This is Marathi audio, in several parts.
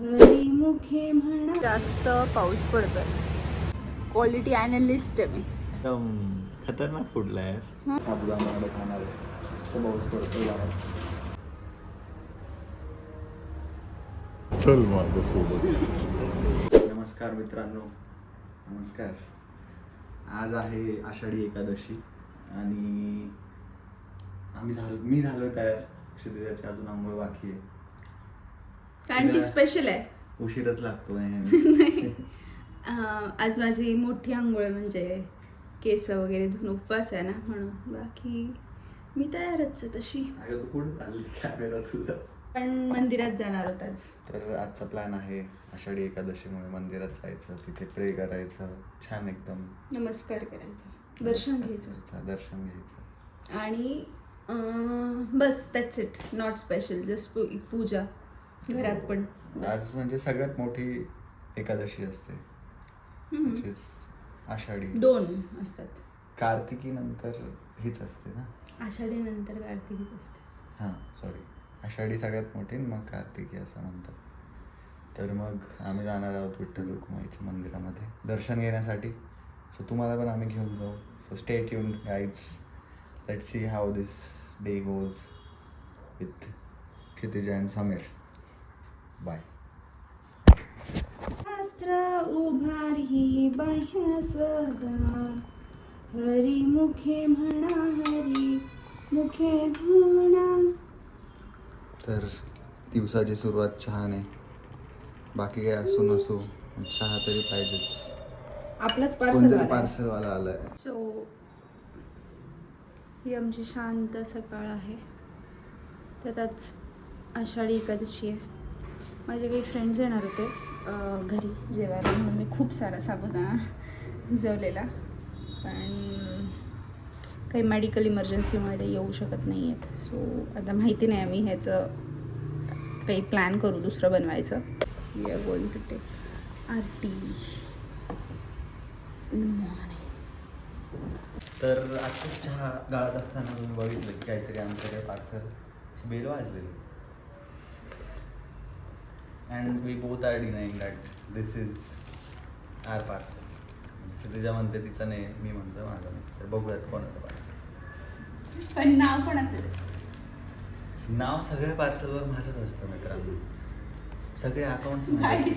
हरिमुखे म्हणा. जास्त पाऊस पडतोय. क्वालिटी अनालिस्ट आहे मी. एकदम खतरनाक फुडला यार. साबुदाणा वडे खाणार आहे. मस्त पाऊस पडतो बाहेर चल माझ्यासोबत. नमस्कार मित्रांनो. नमस्कार. आज आहे आषाढी एकादशी आणि आम्ही झालो मी झालो तयार. क्षितिजाची अजून आंघोळ बाकी आहे. कारण ती स्पेशल आहे. उशीरच लागतो नेहमी. अं, आज माझी मोठी आंघोळ म्हणजे केस वगैरे धुवून उपवास आहे ना म्हणून बाकी मी तयारच आहे तशी. पण मंदिरात जाणार होत आज. तर आजचा प्लॅन आहे आषाढी एकादशीमुळे मंदिरात जायचं तिथे प्रे करायचं छान एकदम. नमस्कार करायचा. दर्शन घ्यायचं. दर्शन घ्यायचं. आणि बस that's it not special just puja. घरात पण. आज म्हणजे सगळ्यात मोठी एकादशी असते. is आषाढी. दोन असतात. कार्तिकी नंतर हीच असते ना? आषाढी नंतर कार्तिकी असते. हां सॉरी आषाढी सगळ्यात मोठी मग कार्तिकी असं म्हणतात. तर मग आम्ही जाणार आहोत विठ्ठल रुक्माईच्या मंदिरामध्ये दर्शन घेण्यासाठी. सो तुम्हाला पण आम्ही घेऊन जाऊ. So stay tune guys let see how this day goes with Kshitij and Sameer bye. शास्त्र उभारी बाह्य सदा. हरी मुखे म्हणा हरी मुखे म्हणा. तर दिवसाची सुरुवात चहाने. बाकी काय असू नसू चहा तरी पाहिजेच. आपलाच कोणतरी पार्सलवाला आलाय. सो ही आमची शांत सकाळ आहे. त्यात आज आषाढी एकादशी आहे. माझे काही फ्रेंड्स येणार होते घरी जेवायला. म्हणून मी खूप सारा साबुदाणा भिजवलेला. पण काही मेडिकल इमर्जन्सीमुळे ते येऊ शकत नाही आहेत सो आता माहिती नाही आम्ही ह्याचं काही प्लॅन करू दुसरं बनवायचं. We are going to take aarti तर आताच चहा गाळत असताना तुम्ही बघितलं की काहीतरी आमच्याकडे parcel bell वाजलेली. And we both are denying that this is our parcel तिच्या म्हणते तिचं नाही मी म्हणतो माझं नाही तर बघूयात कोणाचं पार्सल पण नाव कोणाचं? नाव सगळ्या पार्सलवर माझंच असतं मित्रांनो सगळे अकाउंट्स माझी.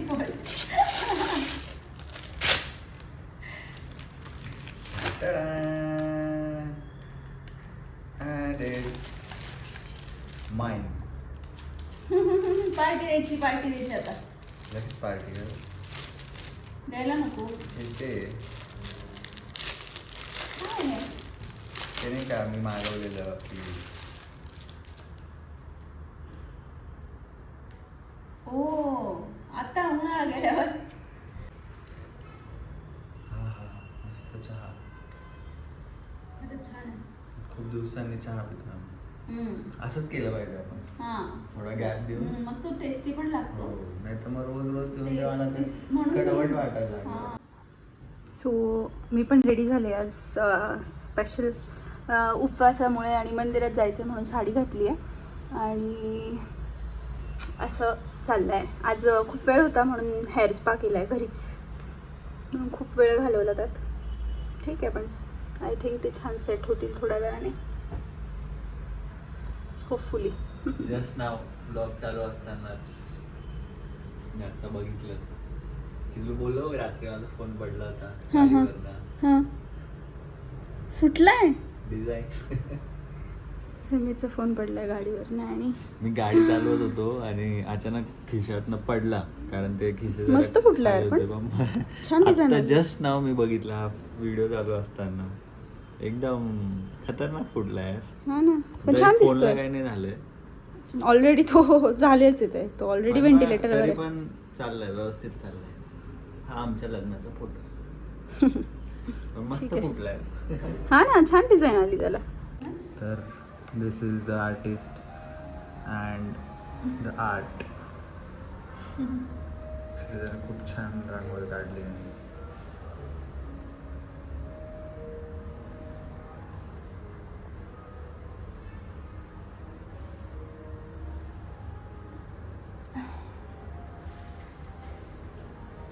And it's mine. पार्टी द्यायची पार्टी द्यायची आता. लगेच पार्टी द्यायला नको. आहे? ते नाही का मी मागवलेलं ओ आता उन्हाळा गेल्यावर. हा हा मस्त चहा. खूप दिवसांनी चहा पितो. असंच केलं पाहिजे आपण. हा. थोडा गॅप देऊन. मग तो टेस्टी पण हो लागतो. नाही तर मग रोज रोज पिऊन कडवट वाटायला हा. सो मी पण रेडी झाले आज स्पेशल उपवासामुळे आणि मंदिरात जायचं म्हणून साडी घातली आहे. आणि असं चाललं आहे आज खूप वेळ होता म्हणून हेअर स्पा केला आहे घरीच. म्हणून खूप वेळ घालवला त्यात. ठीक आहे पण आय थिंक ते छान सेट होतील थोड्या वेळाने. होपफुली जस्ट नाव ब्लॉग चालू असतानाच मी आता बघितलं की तुला बोललो रात्री माझा फोन पडला होता हा, हा. हां फुटलाय डिझाईन समीरचा फोन पडलाय गाडीवर आणि मी गाडी चालवत होतो आणि अचानक खिशातनं पडला कारण ते खिशे जरा मस्त फुटला यार खाली पण. होते छान design आहे. जस्ट नाव मी बघितला हा व्हिडिओ चालू असताना एकदम खतरनाक फुटला यार हा ना पण छान फोनला दिसतोय. काही नाही झालंय. ऑलरेडी तो झालेच आहे ते. ऑलरेडी आहे पण चाललंय व्यवस्थित चाललंय. हा आमच्या लग्नाचा फोटो. मस्त. फुटलाय. हा ना छान डिझाईन आली त्याला. तर this is the artist and the art खूप छान रांगोळी काढली. आहे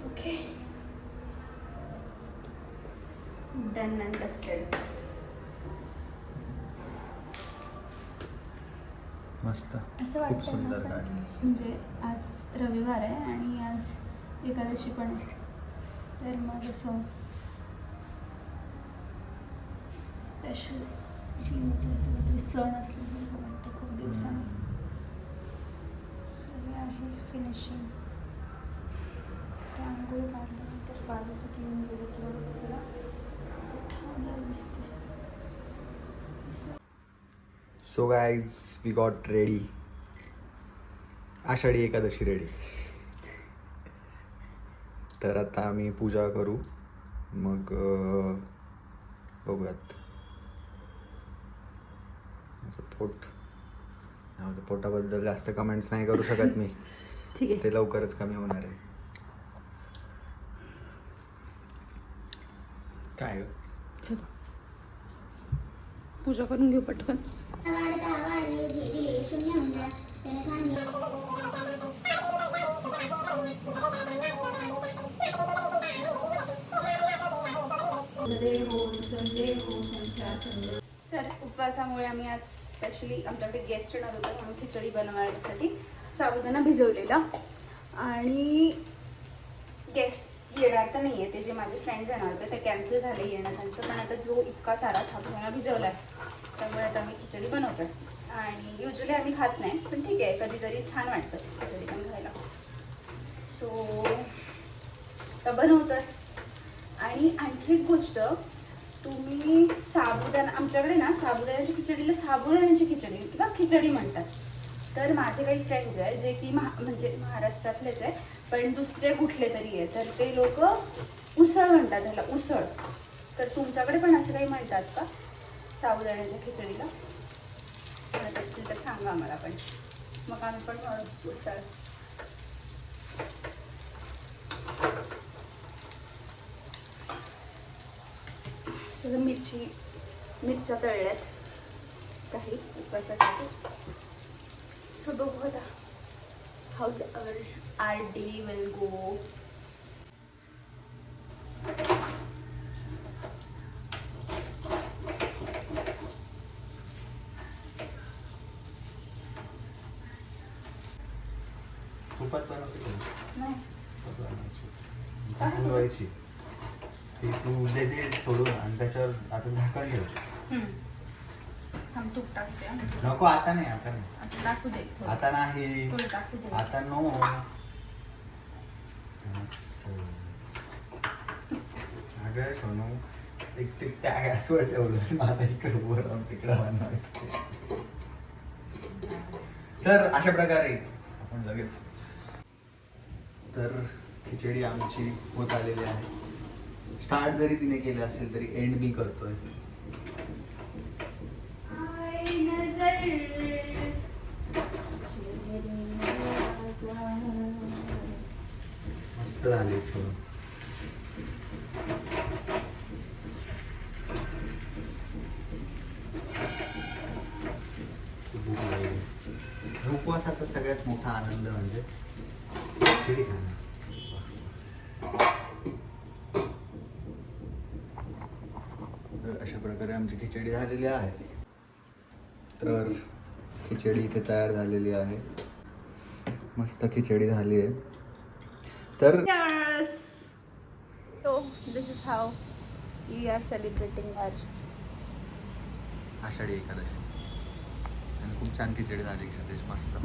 ओके डन अँड डस्टेड मस्त असं खूप वाटतं सुंदर ना पण, काढलीस म्हणजे आज रविवार आहे आणि आज एकादशी पण आहे. तर मग असं स्पेशल फील होते असं काहीतरी सण असल्यासारखं वाटतं खूप दिवसांनी. सगळे आहे फिनिशिंग आंघोळ काढल्यानंतर बाजूचं क्लीन केलं किंवा दुसरा ठाण्याला दिसते so guys we got ready Ashadhi Ekadashi ready तर आता आम्ही पूजा करू. मग बघूयात. पोट पोटाबद्दल जास्त कमेंट्स नाही करू शकत मी. ठीक आहे. ते लवकरच कमी होणार आहे. काय पूजा करून घेऊ पटकन. तर उपवासामुळे आम्ही आज स्पेशली आमच्याकडे गेस्ट येणार होतं म्हणून खिचडी बनवायसाठी साबुदाणा भिजवलेला. आणि गेस्ट येणार तर नाही आहे ते जे माझे फ्रेंड्स येणार होते ते कॅन्सल झाले येणं त्यांचं पण आता जो इतका सारा साबुदाणा भिजवला आहे त्यामुळे आता आम्ही खिचडी बनवतो आणि युजली आम्ही खात नाही पण ठीक आहे कधीतरी छान वाटतं खिचडी पण खायला. सो तर बनवतोय. आणि आणखी एक गोष्ट तुम्ही साबुदाणा आमच्याकडे ना साबुदाण्याची खिचडीला साबुदाण्याची खिचडी किंवा खिचडी म्हणतात. तर माझे काही फ्रेंड्स आहे जे की महा म्हणजे महाराष्ट्रातलेच आहे पण दुसरे कुठले तरी आहे तर ते लोक उसळ म्हणतात त्याला उसळ. तर तुमच्याकडे पण असं काही म्हणतात का? साबुदाण्याच्या खिचडीला? म्हणत असतील तर सांगा आम्हाला पण. मग आम्ही पण म्हणू उसळ. सगळं मिरची मिरच्या तळल्यात काही उपवासासाठी. सो बघू आता how's our our day will go. तुपात बनवते का? नाही तुपात बनवायची. काय? हलवायची ती तू दे दे सोडून आणि त्याच्यावर आता झाकण ठेव. हम्म. थांब तूप टाकते हा. नको आता नाही आता नाही. आता टाकू दे थोडं. आता नाही. थोडं टाकू दे. आता नो. अगं सोनू एक ते त्या गॅसवर ठेवलं. माझा इकडे उभं राहून तिकडे बनवायचं. तर अशा प्रकारे आपण लगेच तर खिचडी आमची होत आलेली आहे. स्टार्ट जरी तिने केलं असेल तरी एंड मी करतोय. मस्त झाले थोडं उपवासाचा सगळ्यात मोठा आनंद म्हणजे खिचडी खाणं तर अशा प्रकारे आमची खिचडी झालेली आहे. तर खिचडी इथे तयार झालेली आहे. मस्त खिचडी झाली आहे. तर this is how we are celebrating our Ashadhi Ekadashi. आणि खूप छान खिचडी झाली क्षतेश मस्त.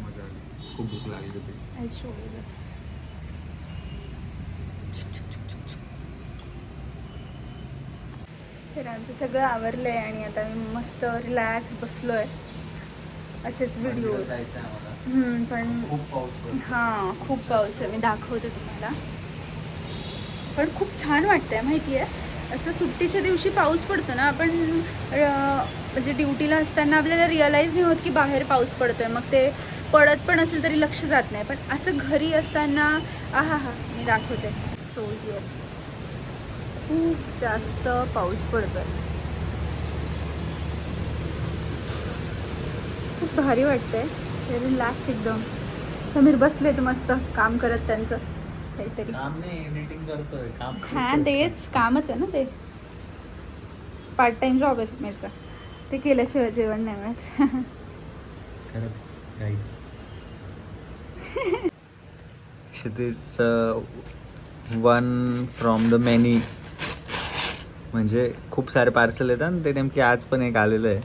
मजा आली. खूप भूक लागली होती. तर आमचं सगळं आवरलंय आणि आता मी मस्त रिलॅक्स बसलोय. असेच व्हिडिओ आहे पण हां खूप पाऊस आहे. मी दाखवते तुम्हाला. पण खूप छान वाटतंय माहिती आहे असं सुट्टीच्या दिवशी पाऊस पडतो ना आपण म्हणजे ड्युटीला असताना आपल्याला रिअलाईज नाही होत की बाहेर पाऊस पडतोय. मग ते पडत पण असेल तरी लक्ष जात नाही. पण असं घरी असताना आहा हा मी दाखवते. सो येस खूप जास्त पाऊस पडतोय. खूप भारी वाटतंय. रिलॅक्स एकदम. समीर बसलेत मस्त. काम करत त्यांचं. काहीतरी. काम नाही एडिटिंग करतोय. काम हा तेच. कामच आहे ना ते. पार्ट टाइम जॉब आहे समीरचा. ते केल्याशिवाय जेवण नाही मिळत. खरंच वन फ्रॉम द मेनी म्हणजे खूप सारे पार्सल येतात आणि ते नेमके आज पण एक आलेलं आहे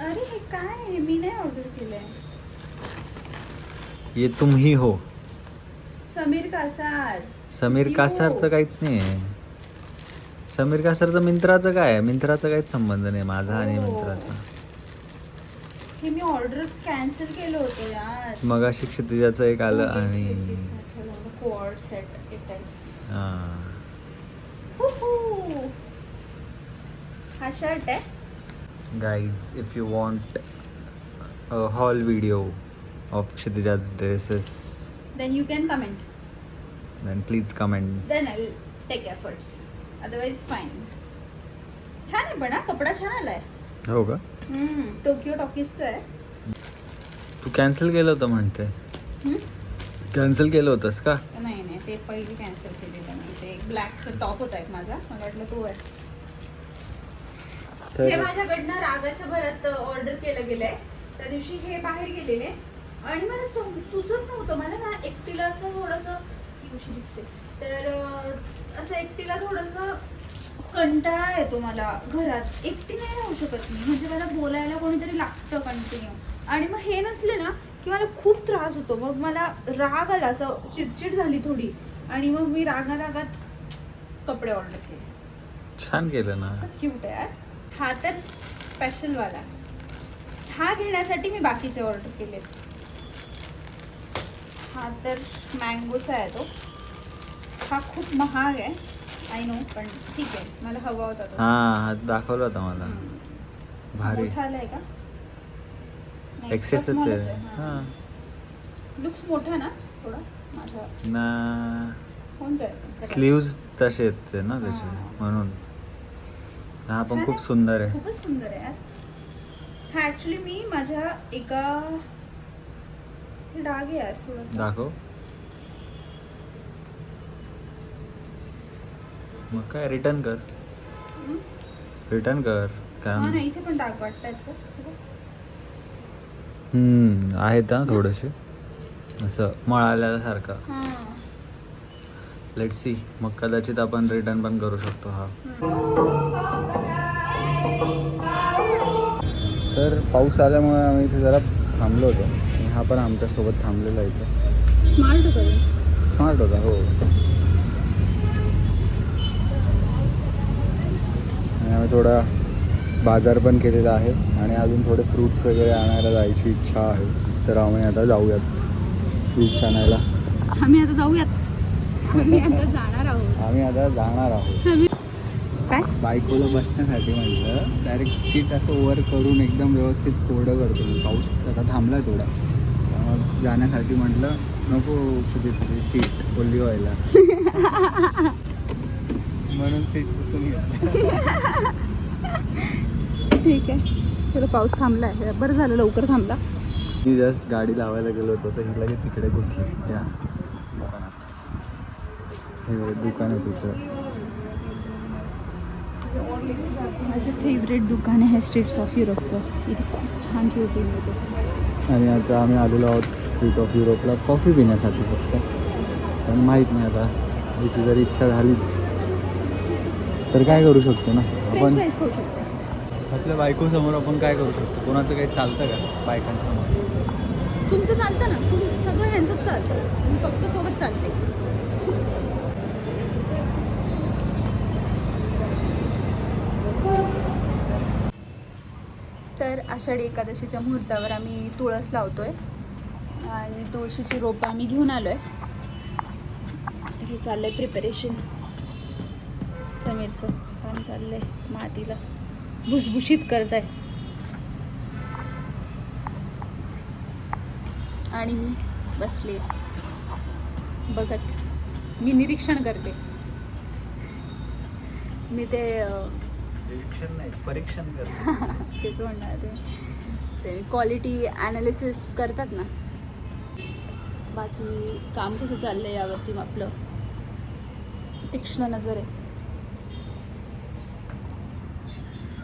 अरे हे काय आहे? मी नाही ऑर्डर केलंय ये तुम ही हो समीर कासार समीर. कासारचं काहीच नाही आहे समीर कासारचं मिंत्राचं काय आहे मिंत्राचा काहीच संबंध नाही माझा आणि Oh. मिंत्राचा हे मी ऑर्डर कॅन्सल केलं होतं यार मग अशी क्षितिजाचं एक आलं yes, आणि is. हा. हा शर्ट आहे. If you want a haul video of Kshitija's dresses then you can comment then please comment. Then I take efforts otherwise fine छान आहे पण हा कपडा छान आलाय. हो का? टोकियो टॉकीजचा आहे. तू कॅन्सल केलं होतं म्हणते? कॅन्सल केलं होतंस का? नाही नाही ते पहिले कॅन्सल केलेलं मी ते एक ब्लॅक टॉप होता एक माझा. मला वाटलं तो आहे. हे तर माझ्याकडनं रागाच्या भरात ऑर्डर केलं गेलंय. त्या दिवशी हे बाहेर गेलेले. आणि मला सम- सुचत नव्हतं. मला ना एकटीला असं थोडंसं दिवशी दिसते. तर अं, असं एकटीला थोडंसं कंटाळा येतो मला घरात. एकटी नाही राहू शकत मी. म्हणजे मला बोलायला कोणीतरी लागतं कंटिन्यू आणि मग हे नसले ना की मला खूप त्रास होतो. मग मला राग आला असं चिडचिड झाली थोडी. आणि मग मी रागा रागात कपडे ऑर्डर केले. छान केलं ना. खूपच क्यूट आहे यार. हा तर स्पेशल वाला. हा घेण्यासाठी मी बाकीचे ऑर्डर केले. हा तर मँगोचा आहे तो. हा खूप महाग आहे. आय नो पण ठीक आहे. मला हवा होता तो. हा दाखवलं होता मला. हम्म. भारी. मोठा आलाय का? एक्सेसच आहे. हा. लुक्स मोठा ना थोडा. माझा. ना. कोण जाईल स्लीव्ज तसे आहेत ना त्याचे हा. म्हणून. हा पण खूप आहे. सुंदर आहे. खूपच सुंदर आहे यार. हा ऍक्च्युली मी माझ्या एका हे डाग आहे यार थोडंसं. दाखव. मग काय रिटर्न कर. हं? रिटर्न कर हा ना इथे पण डाग वाटतायत का हे. हम्म आहेत ना थोडेसे. असं मळाल्यासारखं हा. लेट सी मग कदाचित आपण रिटर्न पण करू शकतो हा. तर पाऊस आल्यामुळे आम्ही इथे जरा थांबलो होतो. आणि हा पण आमच्यासोबत थांबलेला आहे इथे. स्मार्ट करून स्मार्ट होता हो. आणि आम्ही थोडा बाजार पण केलेला आहे आणि अजून थोडे फ्रूट्स वगैरे आणायला जायची इच्छा आहे. तर आम्ही आता जाऊयात. फ्रूट्स आणायला. आम्ही आता जाऊयात. आम्ही आता जाणार आहोत. आम्ही आता जाणार आहोत. काय? बायकोला बसण्यासाठी म्हटलं डायरेक्ट सीट असं वर करून एकदम व्यवस्थित कोरडं करतो. पाऊस आता थांबला थोडा. जाण्यासाठी म्हटलं नको सीट ओल्ली व्हायला. म्हणून सीट पुसून घेतली. ठीक आहे. चलो पाऊस थांबला आहे बरं झालं लवकर थांबला. मी जस्ट गाडी लावायला गेलो होतो तर ही लगेच तिकडे घुसली. त्या दुकानात हे दुकान आहे तिथं. माझं फेवरेट दुकान आहे स्ट्रीट्स ऑफ युरोपचं इथे खूप छान ज्वेलरी मिळते. आणि आता आम्ही आलेलो आहोत स्ट्रीट ऑफ युरोपला कॉफी पिण्यासाठी फक्त. पण माहीत नाही आता याची जर इच्छा झालीच. तर काय करू शकतो ना? आपण आपल्या बायकोसमोर आपण काय करू शकतो? कोणाचं काही चालतं का बायकांसमोर? तुमचं चालतं ना. तुमचं सगळं ह्यांचंच चालतं. मी फक्त सोबत चालते. तर आषाढी एकादशीच्या मुहूर्तावर आम्ही तुळस लावतोय. आणि तुळशीची रोपं आम्ही घेऊन आलोय. तर हे चाललंय प्रिपरेशन समीरचं काम चाललंय मातीला. भुसभुशीत करत आहे. आणि मी बसले. बघत. मी निरीक्षण करते. मी ते निरीक्षण नाही परीक्षण कर तेच म्हणणार ते मी क्वालिटी ॲनालिसिस करतात ना. बाकी काम कसं चाललं आहे यावरती आपलं? तीक्ष्ण नजर. आहे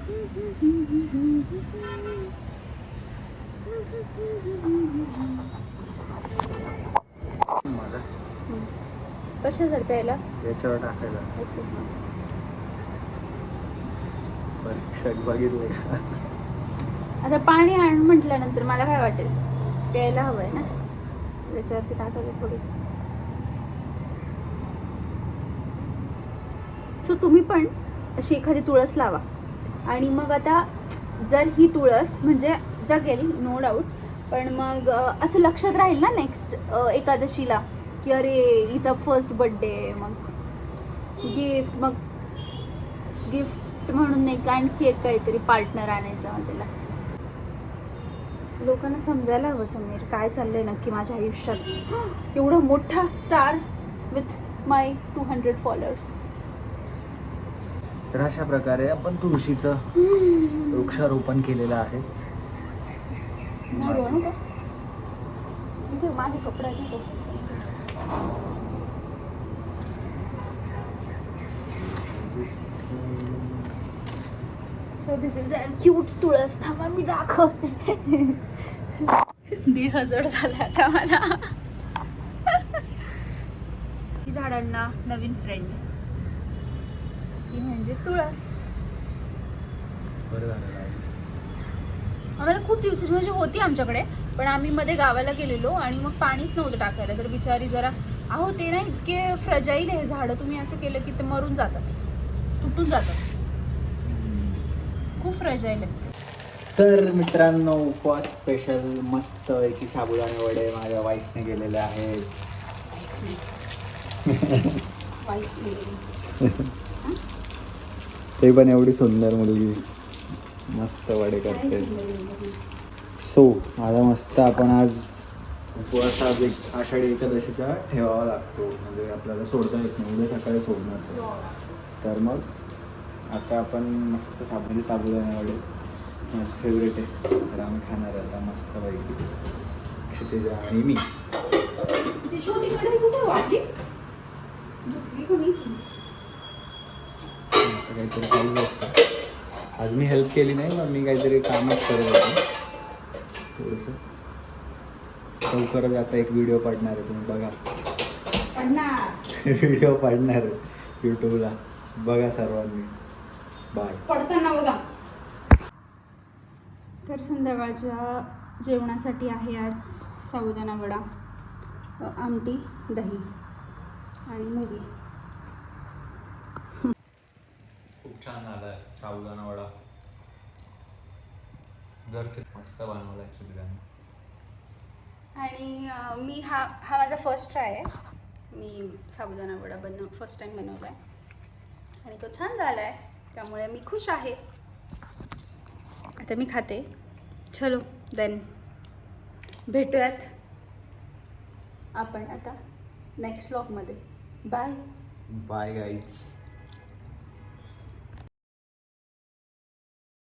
मला कशासाठी प्यायला? याच्यावर टाकायला. परीक्षक बघितले. आता पाणी आण म्हटल्यानंतर मला काय वाटेल? प्यायला हवं आहे ना? त्याच्यावरती टाकायला थोडी. सो तुम्ही पण अशी एखादी तुळस लावा. आणि मग आता जर ही तुळस म्हणजे जगेल नो डाऊट पण मग असं लक्षात राहील ना नेक्स्ट एकादशीला की अरे हिचा फर्स्ट बड्डे मग गिफ्ट मग गिफ्ट म्हणून एक आणखी एक काहीतरी पार्टनर आणायचं मग त्याला लोकांना समजायला हवं समीर. काय चाललंय नक्की माझ्या आयुष्यात? एवढा मोठा star with my two hundred followers तर अशा प्रकारे आपण तुळशीचं वृक्षारोपण केलेलं आहे. माझे कपडे so this is a cute तुळस. थांबा मी दाखवते. झाला आता मला. ही झाडांना नवीन फ्रेंड ती म्हणजे तुळस. आम्हाला खूप दिवसाची म्हणजे होती आमच्याकडे पण आम्ही मध्ये गावाला गेलेलो आणि मग पाणीच नव्हतं टाकायला. तर बिचारी जरा अहो ते ना इतके फ्रजाईल आहे झाडं तुम्ही असं केलं की ते मरून जातात. तुटून जातात. खूप फ्रजाईल आहेत ते. तर मित्रांनो उपवास स्पेशल मस्त की साबुदाणे वडे माझ्या वाईफने गेलेले आहेत. ते पण एवढी सुंदर मुलगी. मस्त वडे करते. सो आता मस्त आपण आज उपवास आज एक आषाढी एकादशीचा ठेवावा लागतो. म्हणजे आपल्याला सोडता येत नाही. उद्या सकाळी सोडणार तर मग आता आपण मस्त साबुदाणे म्हणजे साबुदाणे वडे. माझं फेवरेट आहे. तर आम्ही खाणार आता मस्त पैकी क्षितेजा आणि मी. असं काहीतरी चालू असतं. आज मी हेल्प केली नाही पण मी काहीतरी कामच करत होतो. थोडंसं. लवकरच आता एक व्हिडिओ पडणार आहे तुम्ही बघा. व्हिडिओ पडणार आहे यूट्यूबला बघा सर्वांनी. बाय पडताना बघा. तर संध्याकाळच्या जेवणासाठी आहे आज साबुदाणा वडा आमटी दही आणि मूवी छान आलाय साबुदाणा वडा जर मस्त बनवलाय चुलीने आणि अ, मी हा हा माझा फर्स्ट ट्राय आहे. मी साबुदाणा वडा बनव फर्स्ट टाईम बनवला आहे आणि तो छान झाला आहे त्यामुळे मी खुश आहे. आता मी खाते. चलो देन भेटूयात. आपण आता नेक्स्ट ब्लॉगमध्ये बाय बाय गाईज